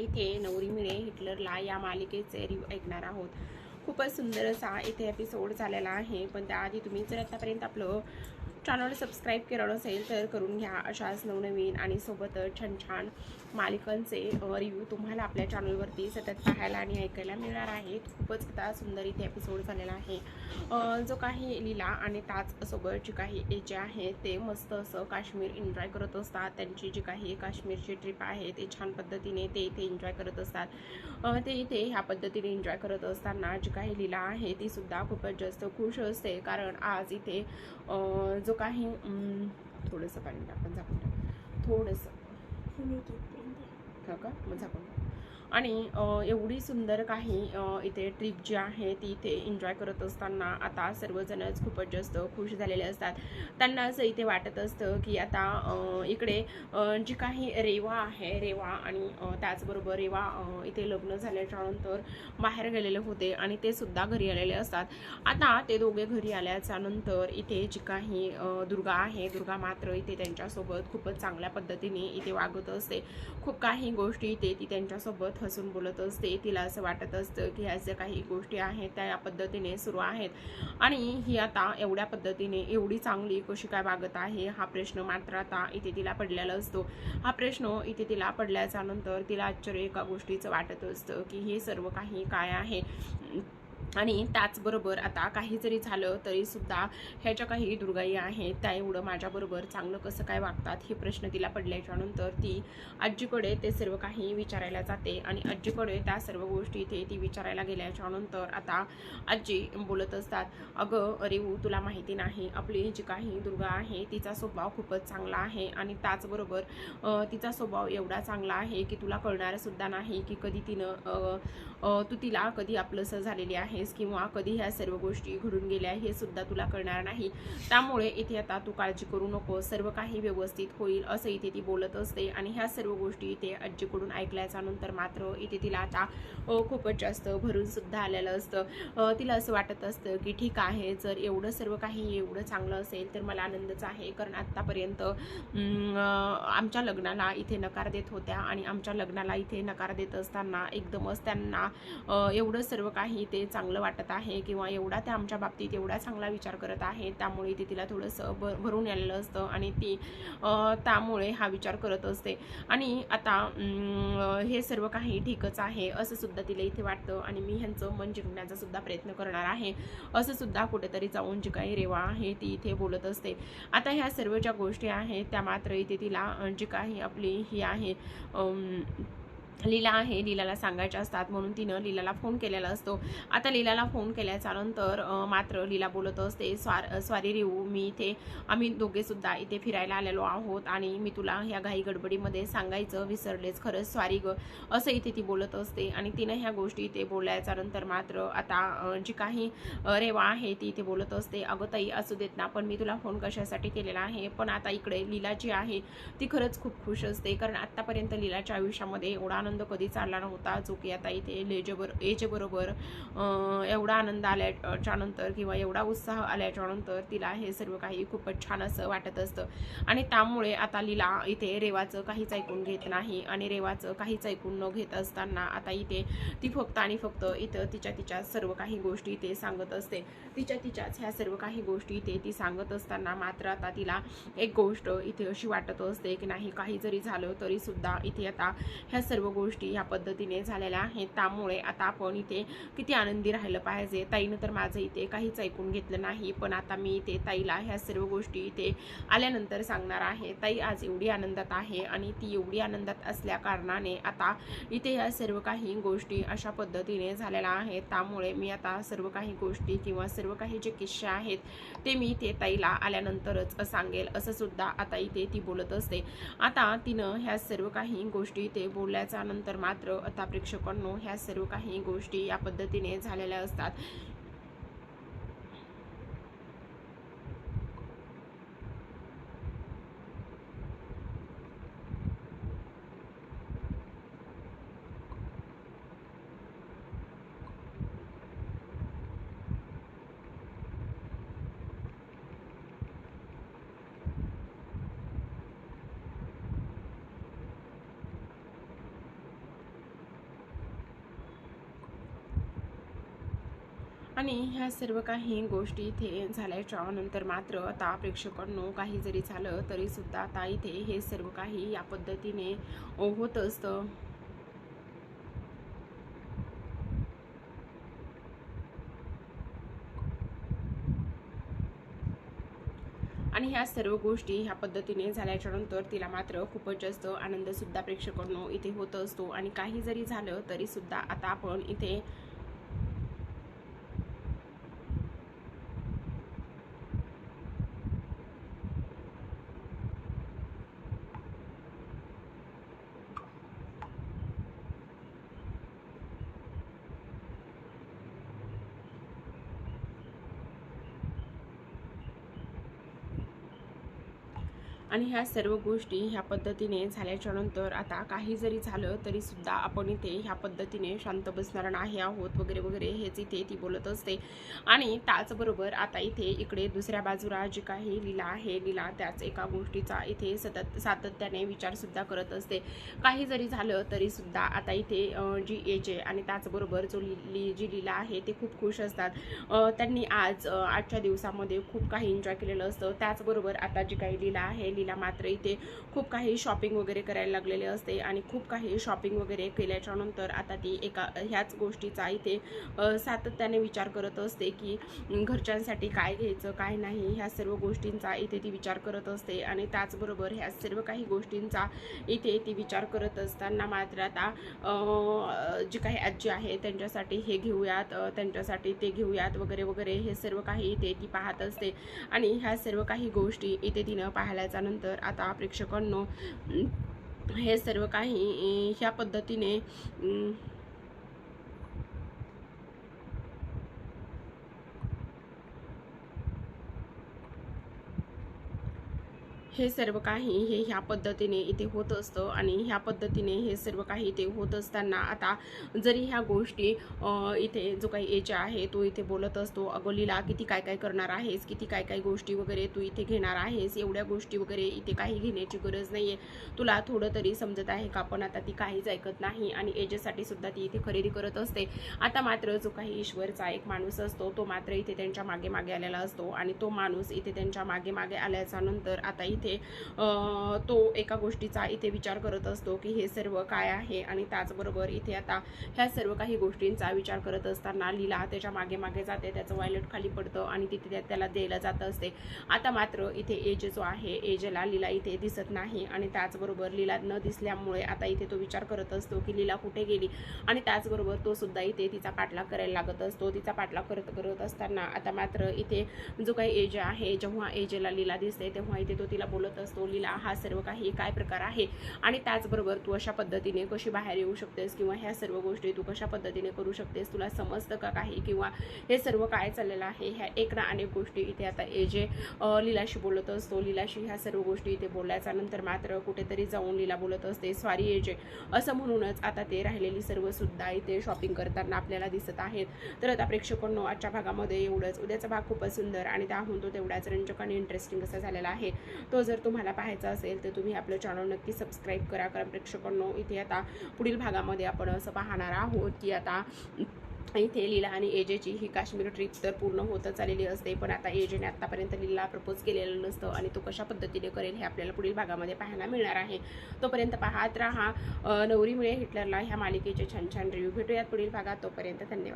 इथे नवरी मिळे हिटलरला या मालिकेचे रिव्ह ऐकणार आहोत. खूपच सुंदर असा इथे एपिसोड झालेला आहे. पण त्याआधी तुम्ही जर आतापर्यंत आपलं चॅनल सबस्क्राईब केलं नसेल तर करून घ्या. अशाच नवनवीन आणि सोबतच छान छान मालिकांचे रिव्ह्यू तुम्हाला आपल्या चॅनलवरती सतत पाहायला आणि ऐकायला मिळणार आहेत खूपच आता सुंदर इथे एपिसोड झालेला आहे. जो काही लीला आणि ताजसोबत जी काही जे आहे ते मस्त असं काश्मीर एन्जॉय करत असतात. त्यांची जी काही काश्मीरची ट्रिप आहे ते छान पद्धतीने ते इथे एन्जॉय करत असतात. ते इथे ह्या पद्धतीने एन्जॉय करत असताना जी काही लीला आहे ती सुद्धा खूपच जास्त खुश असते. कारण आज इथे जो काही थोडंसं पाणी टाकून झाकून टाक. थोडंसं. का? मग झाकून टाक. आणि एवढी सुंदर काही इथे ट्रिप जी आहे ती इथे एन्जॉय करत असताना आता सर्वजणच खूपच जास्त खुश झालेले असतात. त्यांना असं इथे वाटत असतं की आता इकडे जी काही रेवा आहे रेवा आणि त्याचबरोबर रेवा इथे लग्न झाल्याच्यानंतर बाहेर गेलेले होते आणि ते सुद्धा घरी आलेले असतात. आता ते दोघे घरी आल्याच्यानंतर इथे जी काही दुर्गा आहे दुर्गा मात्र इथे त्यांच्यासोबत खूपच चांगल्या पद्धतीने इथे वागत असते. खूप काही गोष्टी इथे ती त्यांच्यासोबत हसून बोलत असते तिला असं वाटत असतं की ह्या ज्या काही गोष्टी आहेत त्या या पद्धतीने सुरू आहेत. आणि ही आता एवढ्या पद्धतीने एवढी चांगली कशी काय वागत आहे हा प्रश्न मात्र आता इथे तिला पडलेला असतो. हा प्रश्न इथे तिला पडल्याच्या नंतर तिला आश्चर्य एका गोष्टीचं वाटत असतं की हे सर्व काही काय आहे? आणि त्याचबरोबर आता काही जरी झालं तरीसुद्धा ह्या ज्या काही दुर्गाई आहेत त्या एवढं माझ्याबरोबर चांगलं कसं काय वागतात हे प्रश्न तिला पडल्याच्यानंतर ती आजीकडे ते सर्व काही विचारायला जाते आणि आजीकडे त्या सर्व गोष्टी इथे ती विचारायला गेल्याच्यानंतर आता आजी बोलत असतात अगं रेवू तुला माहिती नाही आपली जी काही दुर्गा आहे तिचा स्वभाव खूपच चांगला आहे आणि त्याचबरोबर तिचा स्वभाव एवढा चांगला आहे की तुला कळणारसुद्धा नाही की कधी तिनं तू तिला कधी आपलंसं झालेली आहे आहेस किंवा कधी ह्या सर्व गोष्टी घडून गेल्या हे सुद्धा तुला कळणार नाही. त्यामुळे इथे आता तू काळजी करू नको. सर्व काही व्यवस्थित होईल असं इथे ती बोलत असते आणि ह्या सर्व गोष्टी इथे आजीकडून ऐकल्याच्या नंतर मात्र इथे तिला आता खूपच जास्त भरून सुद्धा आलेलं असतं. तिला असं वाटत असतं की ठीक आहे जर एवढं सर्व काही एवढं चांगलं असेल तर मला आनंदच आहे. कारण आत्तापर्यंत आमच्या लग्नाला इथे नकार देत होत्या आणि आमच्या लग्नाला इथे नकार देत असताना एकदमच त्यांना एवढं सर्व काही ते चांगलं वाटत आहे किंवा एवढा त्या आमच्या बाबतीत एवढा चांगला विचार करत आहे त्यामुळे ती तिला थोडंसं भ भरून आलेलं असतं आणि ती त्यामुळे हा विचार करत असते. आणि आता हे सर्व काही ठीकच आहे असं सुद्धा तिला इथे वाटतं आणि मी ह्यांचं मन जिंकण्याचा सुद्धा प्रयत्न करणार आहे. असं सुद्धा कुठेतरी जाऊन जी काही रेवा आहे ती इथे बोलत असते. आता ह्या सर्व ज्या गोष्टी आहेत त्या मात्र इथे तिला जी काही आपली ही आहे लीला आहे लीलाला सांगायच्या असतात म्हणून तिनं लीलाला फोन केलेला असतो. आता लीलाला फोन केल्याच्यानंतर मात्र लीला बोलत असते स्वार स्वारी रेऊ मी इथे आम्ही दोघेसुद्धा इथे फिरायला आलेलो आहोत आणि मी तुला ह्या घाई गडबडीमध्ये सांगायचं विसरलेच खरंच स्वारी ग. असं इथे ती बोलत असते आणि तिनं ह्या गोष्टी इथे बोलायच्या नंतर मात्र आता जी काही रेवा आहे ती इथे बोलत असते अगं ताई असू देत ना पण मी तुला फोन कशासाठी केलेला आहे? पण आता इकडे लीला जी आहे ती खरंच खूप खुश असते कारण आत्तापर्यंत लीलाच्या आयुष्यामध्ये एवढा आनंद कधी चालला नव्हता जो की आता इथे लेजबर एजबरोबर एवढा आनंद आल्याच्यानंतर किंवा एवढा उत्साह आल्याच्यानंतर तिला हे सर्व काही खूपच छान असं वाटत असतं. आणि त्यामुळे आता लिला इथे रेवाचं काहीच ऐकून घेत नाही आणि रेवाचं काहीच ऐकून न घेत असताना आता इथे ती फक्त आणि फक्त इथं तिच्या तिच्या सर्व काही गोष्टी इथे सांगत असते. तिच्या तिच्याच ह्या सर्व काही गोष्टी इथे ती सांगत असताना मात्र आता तिला एक गोष्ट इथे अशी वाटत असते की नाही काही जरी झालं तरी सुद्धा इथे आता ह्या सर्व गोष्टी ह्या पद्धतीने झालेल्या आहेत. त्यामुळे आता आपण इथे किती आनंदी राहिलं पाहिजे. ताईनं तर माझं इथे काहीच ऐकून घेतलं नाही पण आता मी इथे ताईला ह्या सर्व गोष्टी इथे आल्यानंतर सांगणार आहे. ताई आज एवढी आनंदात आहे आणि ती एवढी आनंदात असल्या कारणाने आता इथे ह्या सर्व काही गोष्टी अशा पद्धतीने झालेल्या आहेत. त्यामुळे मी आता सर्व काही गोष्टी किंवा सर्व काही जे किस्से आहेत ते मी इथे ताईला आल्यानंतरच सांगेल. असं सुद्धा आता इथे ती बोलत असते. आता तिनं ह्या सर्व काही गोष्टी इथे बोलल्याचा नंतर मात्र आता प्रेक्षकांनो ह्या सर्व काही गोष्टी या पद्धतीने झालेल्या असतात. आणि ह्या सर्व काही गोष्टी इथे झाल्याच्यानंतर मात्र आता प्रेक्षकांनो काही जरी झालं तरी सुद्धा आता इथे हे सर्व काही या पद्धतीने होत असतं. आणि ह्या सर्व गोष्टी ह्या पद्धतीने झाल्याच्यानंतर तिला मात्र खूपच जास्त आनंद सुद्धा प्रेक्षकांनो इथे होत असतो. आणि काही जरी झालं तरी सुद्धा आता आपण इथे आणि ह्या सर्व गोष्टी ह्या पद्धतीने झाल्याच्यानंतर आता काही जरी झालं तरी सुद्धा आपण इथे ह्या पद्धतीने शांत बसणार नाही आहोत वगैरे वगैरे हेच इथे ती बोलत असते. आणि त्याचबरोबर आता इथे इकडे दुसऱ्या बाजूला जी काही लीला आहे लीला त्याच एका गोष्टीचा इथे सतत सातत्याने विचारसुद्धा करत असते. काही जरी झालं तरी सुद्धा आता इथे जी एच आहे आणि त्याचबरोबर जो ली जी लीला आहे ते खूप खुश असतात. त्यांनी आज आजच्या दिवसामध्ये खूप काही एन्जॉय केलेलं असतं. त्याचबरोबर आता जी काही लीला आहे मुलीला मात्र इथे खूप काही शॉपिंग वगैरे करायला लागलेले असते आणि खूप काही शॉपिंग वगैरे केल्याच्यानंतर आता ती एका ह्याच गोष्टीचा इथे सातत्याने विचार करत असते की घरच्यांसाठी काय घ्यायचं काय नाही ह्या सर्व गोष्टींचा इथे ती विचार करत असते आणि त्याचबरोबर ह्या सर्व काही गोष्टींचा इथे ती विचार करत असताना मात्र आता जी काही आजी आहे त्यांच्यासाठी हे घेऊयात त्यांच्यासाठी ते घेऊयात वगैरे वगैरे हे सर्व काही इथे ती पाहत असते आणि ह्या सर्व काही गोष्टी इथे तिनं पाहायच्या नंतर आता प्रेक्षकांनो हे सर्व काही ह्या पद्धतीने हे सर्व काही हे ह्या पद्धतीने इथे होत असतं आणि ह्या पद्धतीने हे सर्व काही इथे होत असताना आता जरी ह्या गोष्टी इथे जो काही एज आहे तो इथे बोलत असतो अगोलीला किती काय काय करणार आहेस किती काय काय गोष्टी वगैरे तू इथे घेणार आहेस एवढ्या गोष्टी वगैरे इथे काही घेण्याची गरज नाही आहे तुला थोडं तरी समजत आहे का पण आता ती काहीच ऐकत नाही आणि एजेसाठी सुद्धा ती इथे खरेदी करत असते. आता मात्र जो काही ईश्वरचा एक माणूस असतो तो मात्र इथे त्यांच्या मागे मागे आलेला असतो आणि तो माणूस इथे त्यांच्या मागे मागे आल्याच्यानंतर आता इथे इथे तो एका गोष्टीचा इथे विचार करत असतो की हे सर्व काय आहे आणि त्याचबरोबर इथे आता ह्या सर्व काही गोष्टींचा विचार करत असताना लीला त्याच्यामागे मागे जाते त्याचं वॉयलेट खाली पडतं आणि तिथे त्याला द्यायला जात असते. आता मात्र इथे एज जो आहे एजला लीला इथे दिसत नाही आणि त्याचबरोबर लीला न दिसल्यामुळे आता इथे तो विचार करत असतो की लीला कुठे गेली? आणि त्याचबरोबर तो सुद्धा इथे तिचा पाठलाग करायला लागत असतो. तिचा पाठलाग करत करत असताना आता मात्र इथे जो काही एज आहे जेव्हा एजला लीला दिसते तेव्हा इथे तो तिला बोलत असतो लीला हा सर्व काही काय प्रकार आहे? आणि त्याचबरोबर तू अशा पद्धतीने कशी बाहेर येऊ शकतेस किंवा ह्या सर्व गोष्टी तू कशा पद्धतीने करू शकतेस? तुला समजतं का काही? किंवा हे सर्व काय चाललेलं आहे? ह्या एक ना अनेक गोष्टी इथे आता ए जे लीलाशी बोलत असतो. लीलाशी ह्या सर्व गोष्टी इथे बोलल्याच्या नंतर मात्र कुठेतरी जाऊन लीला बोलत असते. स्वारी ए जे. असं म्हणूनच आता ते राहिलेली सर्व सुद्धा इथे शॉपिंग करताना आपल्याला दिसत आहेत. तर आता प्रेक्षकांनो आजच्या भागामध्ये एवढंच. उद्याचा भाग खूपच सुंदर आणि त्याहून तो तेवढ्याच रंजक आणि इंटरेस्टिंग असा झालेला आहे. तो जर तुम्हाला पाहायचा असेल तर तुम्ही आपलं चॅनल नक्की सबस्क्राईब करा. कारण प्रेक्षकांनो इथे आता पुढील भागामध्ये आपण असं पाहणार आहोत की आता इथे लीला आणि एजेची ही काश्मीर ट्रिप तर पूर्ण होतच आलेली असते. पण आता एजेने आत्तापर्यंत लीला प्रपोज केलेलं नसतं आणि तो कशा पद्धतीने करेल हे आपल्याला पुढील भागामध्ये पाहायला मिळणार आहे. तोपर्यंत पाहत राहा. नवरी मिळे हिटलरला ह्या मालिकेचे छान छान रिव्ह्यू भेटूयात पुढील भागात. तोपर्यंत धन्यवाद.